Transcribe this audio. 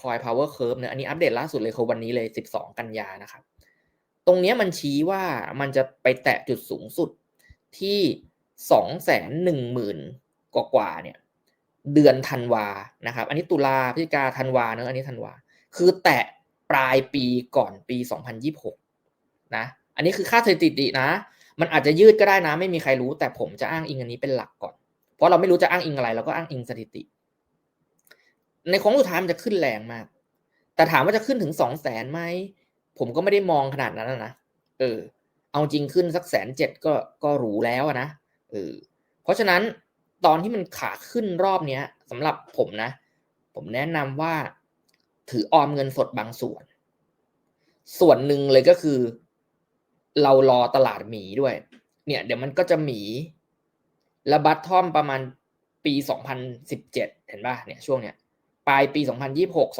Bitcoin Power Curve เนี่ยอันนี้อัปเดตล่าสุดเลยคือวันนี้เลย 12 กันยานะครับ ตรงนี้มันชี้ว่ามันจะไปแตะจุดสูงสุดที่สองแสนหนึ่งหมื่นกว่าเนี่ยเดือนธันวานะครับ อันนี้ตุลาพฤศจิกาธันวาเนอะอันนี้ธันวา คือแตะปลายปีก่อนปี 2026 นะ อันนี้คือค่าสถิตินะ มันอาจจะยืดก็ได้นะ ไม่มีใครรู้ แต่ผมจะอ้างอิงอันนี้เป็นหลักก่อน เพราะเราไม่รู้จะอ้างอิงอะไร เราก็อ้างอิงสถิติ ในโค้งสุดท้ายมันจะขึ้นแรงมาก แต่ถามว่าจะขึ้นถึงสองแสนไหม ผมก็ไม่ได้มองขนาดนั้นนะ เออ เอาจริงขึ้นสักแสนเจ็ดก็ก็หรูแล้วนะ เออ เพราะฉะนั้นตอนที่มันขาขึ้นรอบเนี้ยสำหรับผมนะ ผมแนะนำว่าถือออมเงินสดบางส่วน ส่วนหนึ่งเลยก็คือ เรารอตลาดหมีด้วย เนี่ย เดี๋ยวมันก็จะหมีและบัตทอมประมาณปี2017เจ็ดเห็นป่ะเนี่ยช่วงเนี้ย ลายปี 2026